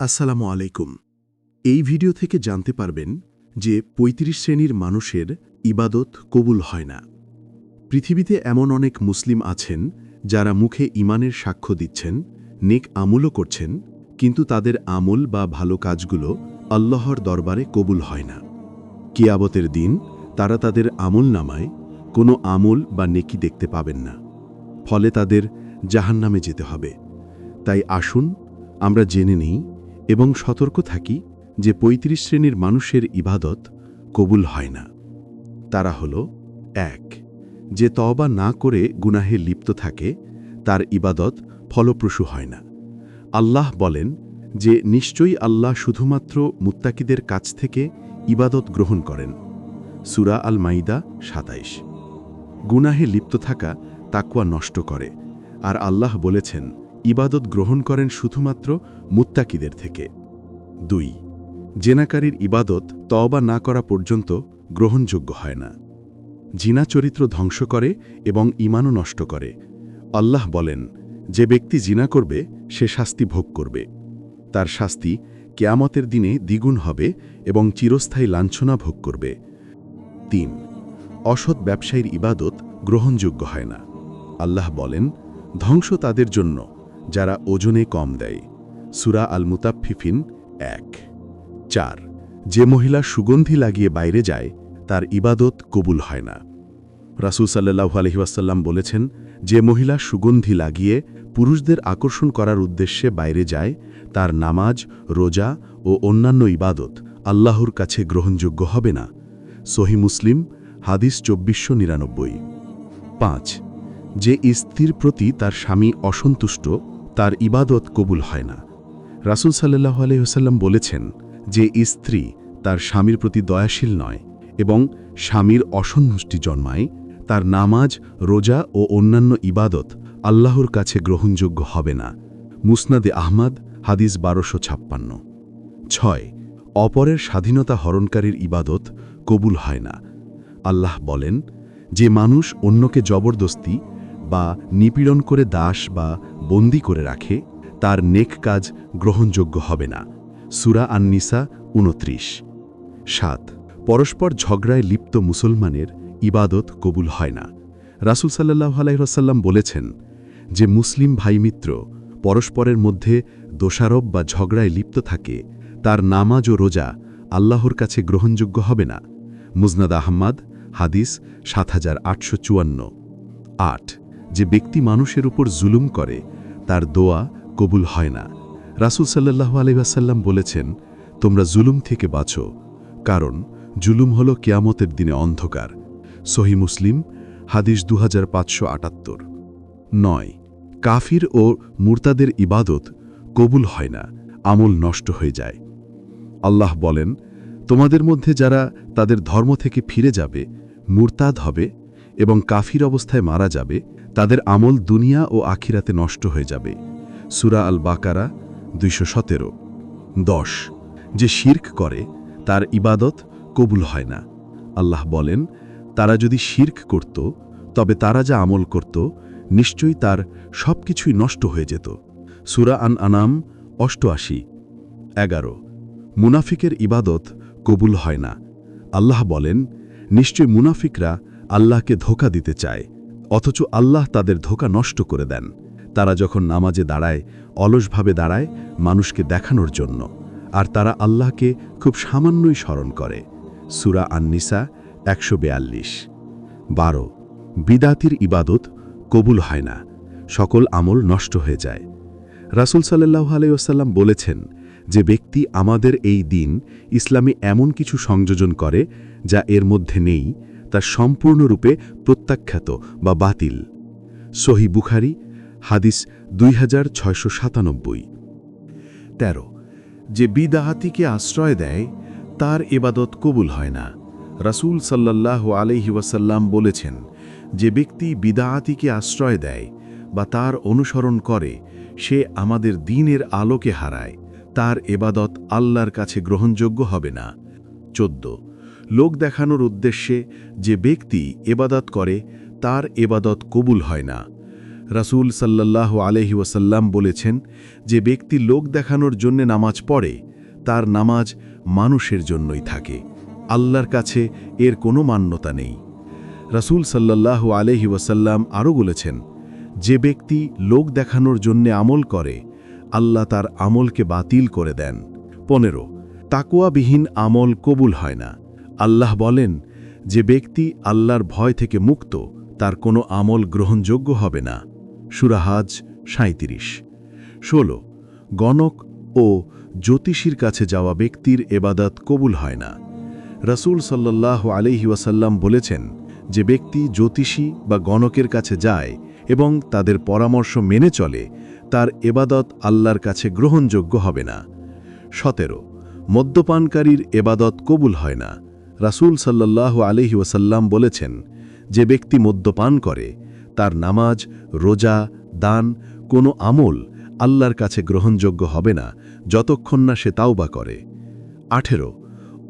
আসসালামু আলাইকুম। এই ভিডিও থেকে জানতে পারবেন যে ৩৫ শ্রেণির মানুষের ইবাদত কবুল হয় না। পৃথিবীতে এমন অনেক মুসলিম আছেন যারা মুখে ইমানের সাক্ষ্য দিচ্ছেন, নেক আমলও করছেন, কিন্তু তাদের আমল বা ভালো কাজগুলো আল্লাহর দরবারে কবুল হয় না। কিয়াবতের দিন তারা তাদের আমল নামায় কোনো আমল বা নেকি দেখতে পাবেন না। ফলে তাদের জাহান্নামে যেতে হবে। তাই আসুন, আমরা জেনে নিই এবং সতর্ক থাকি যে ৩৫ শ্রেণির মানুষের ইবাদত কবুল হয় না। তারা হল এক, যে তবা না করে গুনাহে লিপ্ত থাকে, তার ইবাদত ফলপ্রসূ হয় না। আল্লাহ বলেন যে নিশ্চয়ই আল্লাহ শুধুমাত্র মুত্তাকিদের কাছ থেকে ইবাদত গ্রহণ করেন। সুরা আল মাইদা সাতাইশ, গুনাহে লিপ্ত থাকা তাকুয়া নষ্ট করে। আর আল্লাহ বলেছেন ইবাদত গ্রহণ করেন শুধুমাত্র মুত্তাকিদের থেকে। দুই, জেনাকারীর ইবাদত তওবা না করা পর্যন্ত গ্রহণযোগ্য হয় না। জিনা চরিত্র ধ্বংস করে এবং ইমানও নষ্ট করে। আল্লাহ বলেন, যে ব্যক্তি জিনা করবে, সে শাস্তি ভোগ করবে। তার শাস্তি কেয়ামতের দিনে দ্বিগুণ হবে এবং চিরস্থায়ী লাঞ্ছনা ভোগ করবে। তিন, অসৎ ব্যবসায়ীর ইবাদত গ্রহণযোগ্য হয় না। আল্লাহ বলেন, ধ্বংস তাদের জন্য। যারা ওজনে কম দেয়। সুরা আল মুতাফিফিন এক। চার, যে মহিলা সুগন্ধি লাগিয়ে বাইরে যায়, তার ইবাদত কবুল হয় না। রাসুল সাল্লাহু আলহিবাসাল্লাম বলেছেন, যে মহিলা সুগন্ধি লাগিয়ে পুরুষদের আকর্ষণ করার উদ্দেশ্যে বাইরে যায়, তার নামাজ, রোজা ও অন্যান্য ইবাদত আল্লাহর কাছে গ্রহণযোগ্য হবে না। সহি মুসলিম, হাদিস চব্বিশশো নিরানব্বই। পাঁচ, যে স্ত্রীর প্রতি তার স্বামী অসন্তুষ্ট তার ইবাদত কবুল হয় না। রাসুল সাল্লাহ আলহিহসাল্লাম বলেছেন যে স্ত্রী তার স্বামীর প্রতি দয়াশীল নয় এবং স্বামীর অসন্তুষ্টি জন্মায়, তার নামাজ, রোজা ও অন্যান্য ইবাদত আল্লাহর কাছে গ্রহণযোগ্য হবে না। মুসনাদে আহমাদ, হাদিস বারোশো ছাপ্পান্ন। ছয়, অপরের স্বাধীনতা হরণকারীর ইবাদত কবুল হয় না। আল্লাহ বলেন, যে মানুষ অন্যকে জবরদস্তি বা নিপীড়ন করে দাস বা বন্দি করে রাখে, তার নেক কাজ গ্রহণযোগ্য হবে না। সুরা আননিসা উনত্রিশ সাত, পরস্পর ঝগড়ায় লিপ্ত মুসলমানের ইবাদত কবুল হয় না। রাসুল সাল্লাহ আলাইসাল্লাম বলেছেন যে মুসলিম ভাইমিত্র পরস্পরের মধ্যে দোষারোপ বা ঝগড়ায় লিপ্ত থাকে, তার নামাজ ও রোজা আল্লাহর কাছে গ্রহণযোগ্য হবে না। মুজনাদ আহম্মদ হাদিস সাত হাজার আটশো চুয়ান্ন। আট যে ব্যক্তি মানুষের উপর জুলুম করে, তার দোয়া কবুল হয় না। রাসুল সাল্লাহ আলহাসাল্লাম বলেছেন, তোমরা জুলুম থেকে বাঁচো, কারণ জুলুম হল কেয়ামতের দিনে অন্ধকার। সহি মুসলিম, হাদিস দু আটাত্তর। নয়, কাফির ও মুরতাদের ইবাদত কবুল হয় না, আমল নষ্ট হয়ে যায়। আল্লাহ বলেন, তোমাদের মধ্যে যারা তাদের ধর্ম থেকে ফিরে যাবে, মুরতাদ হবে এবং কাফির অবস্থায় মারা যাবে, তাদের আমল দুনিয়া ও আখিরাতে নষ্ট হয়ে যাবে। সুরা আল বাকারা দুইশো সতেরো। দশ, যে শির্ক করে, তার ইবাদত কবুল হয় না। আল্লাহ বলেন, তারা যদি শির্ক করত, তবে তারা যা আমল করত, নিশ্চয়ই তার সব কিছুই নষ্ট হয়ে যেত। সুরা আন আনাম অষ্টআশি। এগারো, মুনাফিকের ইবাদত কবুল হয় না। আল্লাহ বলেন নিশ্চয় মুনাফিকরা আল্লাহকে ধোকা দিতে চায়, অথচ আল্লাহ তাদের ধোকা নষ্ট করে দেন। তারা যখন নামাজে দাঁড়ায়, অলসভাবে দাঁড়ায় মানুষকে দেখানোর জন্য, আর তারা আল্লাহকে খুব সামান্যই স্মরণ করে। সুরা আননিসা একশো বেয়াল্লিশ। বারো। বিদাতির ইবাদত কবুল হয় না, সকল আমল নষ্ট হয়ে যায়। রাসুল সাল্লাহ আলাইসাল্লাম বলেছেন যে, ব্যক্তি আমাদের এই দিন ইসলামে এমন কিছু সংযোজন করে যা এর মধ্যে নেই তা সম্পূর্ণরূপে প্রত্যাখ্যাত বা বাতিল। সহি বুখারি, হাদিস দুই হাজার ছয়শো সাতানব্বই। তেরো, যে বিদাহাতিকে আশ্রয় দেয়, তার এবাদত কবুল হয় না। রাসূল সাল্লাহ আলহি ওয়াসাল্লাম বলেছেন, যে ব্যক্তি বিদাহাতিকে আশ্রয় দেয় বা তার অনুসরণ করে, সে আমাদের দিনের আলোকে হারায়। তার এবাদত আল্লাহর কাছে গ্রহণযোগ্য হবে না। চোদ্দ লোক দেখানোর উদ্দেশ্যে যে ব্যক্তি এবাদত করে, তার এবাদত কবুল হয় না। রাসূল সাল্লাল্লাহ আলহি ওয়াসাল্লাম বলেছেন যে ব্যক্তি লোক দেখানোর জন্য নামাজ পড়ে, তার নামাজ মানুষের জন্যই থাকে। আল্লাহর কাছে এর কোনো মান্যতা নেই। রাসূল সাল্লাল্লাহ আলহি ওয়াসাল্লাম আরও বলেছেন, যে ব্যক্তি লোক দেখানোর জন্যে আমল করে, আল্লাহ তার আমলকে বাতিল করে দেন। পনেরো তাকুয়াবিহীন আমল কবুল হয় না। আল্লাহ বলেন, যে ব্যক্তি আল্লাহর ভয় থেকে মুক্ত, তার কোনো আমল গ্রহণযোগ্য হবে না। সুরাহাজ সাঁত্রিশ ষোলো, গণক ও জ্যোতিষীর কাছে যাওয়া ব্যক্তির এবাদাত কবুল হয় না। রসুল সাল্লাহ আলহি ওয়াসাল্লাম বলেছেন, যে ব্যক্তি জ্যোতিষী বা গণকের কাছে যায় এবং তাদের পরামর্শ মেনে চলে, তার এবাদত আল্লাহর কাছে গ্রহণযোগ্য হবে না। সতেরো, মদ্যপানকারীর এবাদত কবুল হয় না। রাসূল সাল্লাহ আলহি ওয়াসাল্লাম বলেছেন, যে ব্যক্তি মদ্যপান করে, তার নামাজ, রোজা, দান, কোনো আমল আল্লাহর কাছে গ্রহণযোগ্য হবে না, যতক্ষণ না সে তাওবা করে। আঠেরো,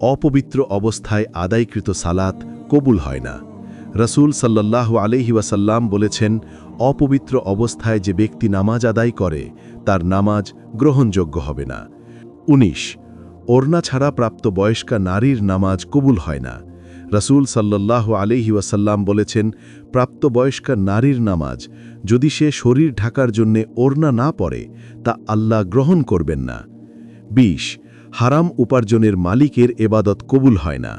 অপবিত্র অবস্থায় আদায়কৃত সালাত কবুল হয় না। রসুল সাল্লাহ আলহি ওয়াসাল্লাম বলেছেন, অপবিত্র অবস্থায় যে ব্যক্তি নামাজ আদায় করে, তার নামাজ গ্রহণযোগ্য হবে না। ১৯ ওড়না ছাড়া প্রাপ্ত বয়স্কা নারীর নামাজ কবুল হয় না। রসুল সাল্লাহ আলহি ওয়াসাল্লাম বলেছেন প্রাপ্তবয়স্কা নারীর নামাজ যদি সে শরীর ঢাকার জন্যে ওড়না না পড়ে, তা আল্লাহ গ্রহণ করবেন না। ২০ হারাম উপার্জনের মালিকের এবাদত কবুল হয় না।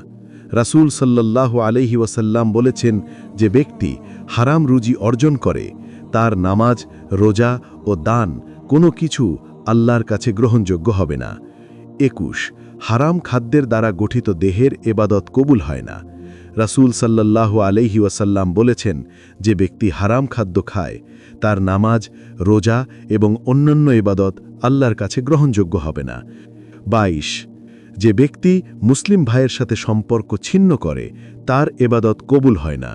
রাসূল সাল্লাল্লাহু আলহি ওয়াসাল্লাম বলেছেন যে ব্যক্তি হারাম রুজি অর্জন করে, তার নামাজ, রোজা ও দান কোনো কিছু আল্লাহর কাছে গ্রহণযোগ্য হবে না। একুশ, হারাম খাদ্যের দ্বারা গঠিত দেহের এবাদত কবুল হয় না। রাসূল সাল্লাল্লাহু আলহি ওয়াসাল্লাম বলেছেন যে ব্যক্তি হারাম খাদ্য খায়, তার নামাজ, রোজা এবং অন্যান্য এবাদত আল্লাহর কাছে গ্রহণযোগ্য হবে না। ২২ যে ব্যক্তি মুসলিম ভাইয়ের সাথে সম্পর্ক ছিন্ন করে, তার এবাদত কবুল হয় না।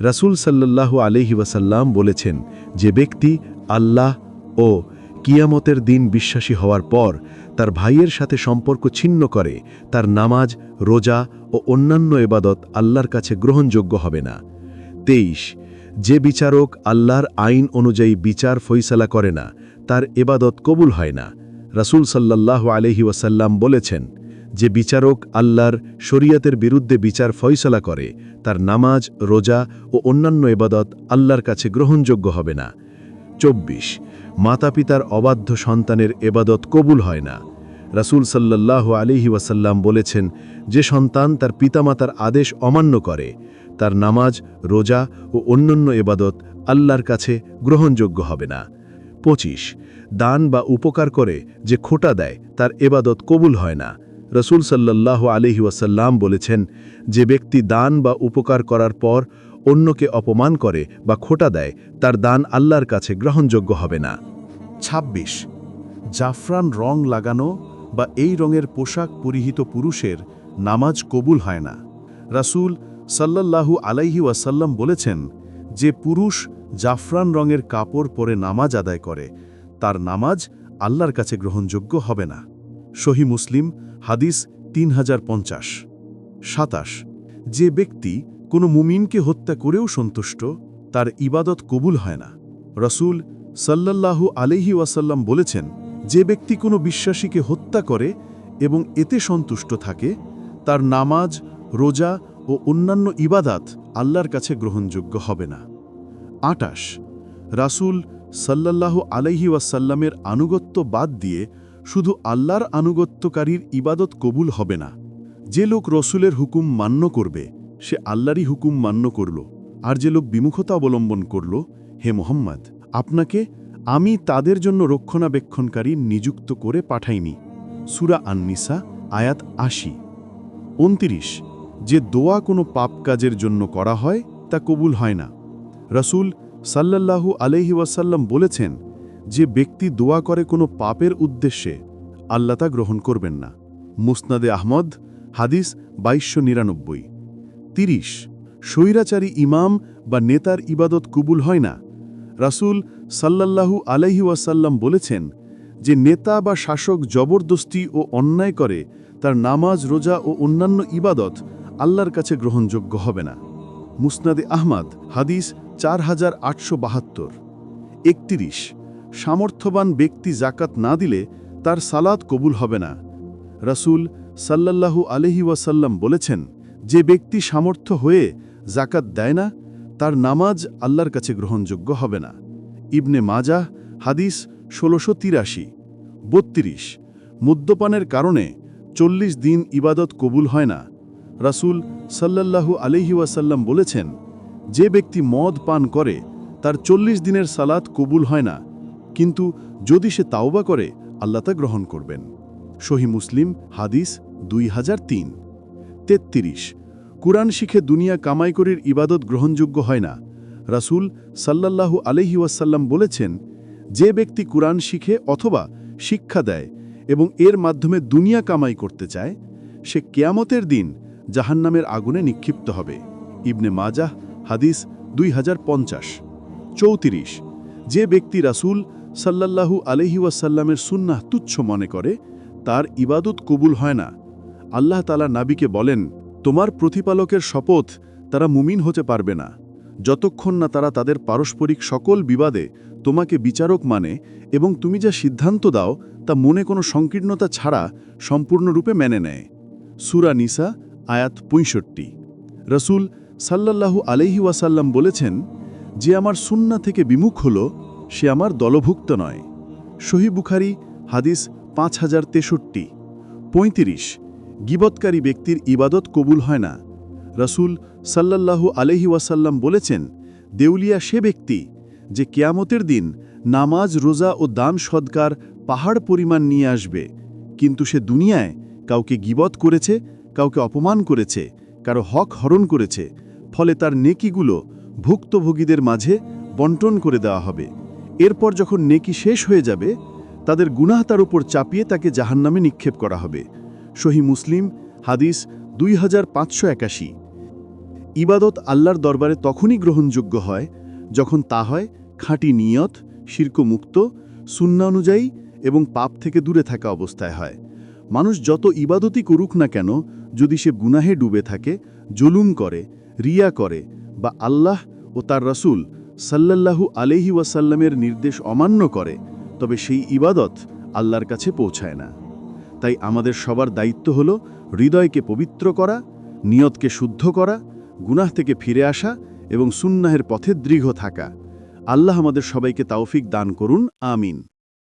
রাসূল সাল্লাল্লাহু আলহি ওয়াসাল্লাম বলেছেন যে ব্যক্তি আল্লাহ ও কিয়ামতের দিন বিশ্বাসী হওয়ার পর তার ভাইয়ের সাথে সম্পর্ক ছিন্ন করে, তার নামাজ, রোজা ও অন্যান্য এবাদত আল্লাহর কাছে গ্রহণযোগ্য হবে না। তেইশ, যে বিচারক আল্লাহর আইন অনুযায়ী বিচার ফৈসলা করে না, তার এবাদত কবুল হয় না। রাসূল সাল্লাহ আলহি ওয়াসাল্লাম বলেছেন, যে বিচারক আল্লাহর শরিয়তের বিরুদ্ধে বিচার ফয়সলা করে, তার নামাজ, রোজা ও অন্যান্য এবাদত আল্লাহর কাছে গ্রহণযোগ্য হবে না। চব্বিশ, মাতাপিতার অবাধ্য সন্তানের এবাদত কবুল হয় না। রাসূল সাল্লাহ আলিহি ওয়াসাল্লাম বলেছেন, যে সন্তান তার পিতামাতার আদেশ অমান্য করে, তার নামাজ, রোজা ও অন্যান্য এবাদত আল্লাহর কাছে গ্রহণযোগ্য হবে না। পঁচিশ, দান বা উপকার করে যে খোটা দেয়, তার এবাদত কবুল হয় না। রসুল সাল্লাহ আলহি ওয়াসাল্লাম বলেছেন, যে ব্যক্তি দান বা উপকার করার পর অন্যকে অপমান করে বা খোটা দেয়, তার দান আল্লাহর কাছে গ্রহণযোগ্য হবে না। ২৬ জাফরান রং লাগানো বা এই রঙের পোশাক পরিহিত পুরুষের নামাজ কবুল হয় না। রাসূল সাল্লাল্লাহু আলাইহি ওয়াসাল্লাম বলেছেন, যে পুরুষ জাফরান রঙের কাপড় পরে নামাজ আদায় করে, তার নামাজ আল্লাহর কাছে গ্রহণযোগ্য হবে না। সহি মুসলিম, হাদিস তিন হাজার পঞ্চাশ। সাতাশ, যে ব্যক্তি কোনো মুমিনকে হত্যা করেও সন্তুষ্ট, তার ইবাদত কবুল হয় না। রসুল সাল্লাল্লাহু আলহি ওয়াসাল্লাম বলেছেন, যে ব্যক্তি কোনো বিশ্বাসীকে হত্যা করে এবং এতে সন্তুষ্ট থাকে, তার নামাজ, রোজা ও অন্যান্য ইবাদাত আল্লাহর কাছে গ্রহণযোগ্য হবে না। আটাশ, রাসূল সাল্লাল্লাহু আলাইহি ওয়াসাল্লামের আনুগত্য বাদ দিয়ে শুধু আল্লাহর আনুগত্যকারীর ইবাদত কবুল হবে না। যে লোক রসুলের হুকুম মান্য করবে সে আল্লাহরই হুকুম মান্য করল, আর যে লোক বিমুখতা অবলম্বন করল, হে মোহাম্মদ, আপনাকে আমি তাদের জন্য রক্ষণাবেক্ষণকারী নিযুক্ত করে পাঠাইনি। সুরা আননিসা, আয়াত আশি। উনতিরিশ, যে দোয়া কোনো পাপ কাজের জন্য করা হয়, তা কবুল হয় না। রসুল সাল্লাল্লাহু আলহি ওয়াসাল্লাম বলেছেন, যে ব্যক্তি দোয়া করে কোনো পাপের উদ্দেশ্যে, আল্লাহ তা গ্রহণ করবেন না। মুসনাদে আহমদ, হাদিস বাইশশো নিরানব্বই। তিরিশ। স্বৈরাচারী ইমাম বা নেতার ইবাদত কবুল হয় না। রাসূল সাল্লাল্লাহু আলাইহি ওয়াসাল্লাম বলেছেন যে নেতা বা শাসক জবরদস্তি ও অন্যায় করে, তার নামাজ, রোজা ও অন্যান্য ইবাদত আল্লাহর কাছে গ্রহণযোগ্য হবে না। মুসনাদে আহমদ, হাদিস চার হাজার আটশো বাহাত্তর। একত্রিশ। সামর্থ্যবান ব্যক্তি জাকাত না দিলে তার সালাদ কবুল হবে না। রাসূল সাল্লাল্লাহু আলহি ওয়াসাল্লাম বলেছেন যে ব্যক্তি সামর্থ্য হয়ে জাকাত দেয় না, তার নামাজ আল্লাহর কাছে গ্রহণযোগ্য হবে না। ইবনে মাজাহ, হাদিস ষোলোশো তিরাশি, বত্রিশ। মদ্যপানের কারণে চল্লিশ দিন ইবাদত কবুল হয় না। রাসূল সাল্লাল্লাহু আলহি ওয়াসাল্লাম বলেছেন, যে ব্যক্তি মদ পান করে, তার চল্লিশ দিনের সালাত কবুল হয় না। কিন্তু যদি সে তাওবা করে, আল্লাহ তা গ্রহণ করবেন। সহি মুসলিম, হাদিস দুই হাজার তিন। তেত্রিশ। কুরআন শিখে দুনিয়া কামাই করির ইবাদত গ্রহণযোগ্য হয় না। রাসূল সাল্লাল্লাহু আলহি ওয়াসাল্লাম বলেছেন, যে ব্যক্তি কুরআন শিখে অথবা শিক্ষা দেয় এবং এর মাধ্যমে দুনিয়া কামাই করতে চায়, সে কেয়ামতের দিন জাহান্নামের আগুনে নিক্ষিপ্ত হবে। ইবনে মাজাহ, হাদিস দুই হাজার পঞ্চাশ। চৌত্রিশ। যে ব্যক্তি রাসূল সাল্লাল্লাহু আলহি ওয়াসাল্লামের সুন্নাহ তুচ্ছ মনে করে, তার ইবাদত কবুল হয় না। আল্লাহ তালা নাবিকে বলেন, তোমার প্রতিপালকের শপথ তারা মুমিন হতে পারবে না। যতক্ষণ না তারা তাদের পারস্পরিক সকল বিবাদে তোমাকে বিচারক মানে এবং তুমি যা সিদ্ধান্ত দাও তা মনে কোনো সংকীর্ণতা ছাড়া সম্পূর্ণরূপে মেনে নেয়। সুরা নিসা, আয়াত পঁয়ষট্টি। রসুল সাল্লাল্লাহু আলহি ওয়াসাল্লাম বলেছেন, যে আমার সুন্না থেকে বিমুখ হল, সে আমার দলভুক্ত নয়। সহি বুখারি, হাদিস পাঁচ হাজার তেষট্টি। পঁয়ত্রিশ। গিবৎকারী ব্যক্তির ইবাদত কবুল হয় না। রসুল সাল্লাল্লাহু আলহি ওয়াসাল্লাম বলেছেন, দেউলিয়া সে ব্যক্তি যে কেয়ামতের দিন নামাজ, রোজা ও দান সদকার পাহাড় পরিমাণ নিয়ে আসবে। কিন্তু সে দুনিয়ায় কাউকে গিবত করেছে, কাউকে অপমান করেছে, কারও হক হরণ করেছে, ফলে তার নেকিগুলো ভুক্তভোগীদের মাঝে বন্টন করে দেওয়া হবে। এরপর যখন নেকি শেষ হয়ে যাবে, তাদের গুনাহ তার উপর চাপিয়ে তাকে জাহান্নামে নিক্ষেপ করা হবে। সহি মুসলিম, হাদিস দুই হাজার পাঁচশো একাশি। ইবাদত আল্লাহর দরবারে তখনই গ্রহণযোগ্য হয় যখন তা হয় খাঁটি নিয়ত, শির্কমুক্ত, সুন্না অনুযায়ী এবং পাপ থেকে দূরে থাকা অবস্থায় হয়। মানুষ যত ইবাদতই করুক না কেন, যদি সে গুনাহে ডুবে থাকে, জুলুম করে, রিয়া করে বা আল্লাহ ও তার রসুল সাল্লাল্লাহু আলহি ওয়াসাল্লামের নির্দেশ অমান্য করে, তবে সেই ইবাদত আল্লাহর কাছে পৌঁছায় না। তাই আমাদের সবার দায়িত্ব হল হৃদয়কে পবিত্র করা, নিয়তকে শুদ্ধ করা, গুনাহ থেকে ফিরে আসা এবং সুন্নাহের পথে দৃঢ় থাকা। আল্লাহ আমাদের সবাইকে তাওফিক দান করুন, আমিন।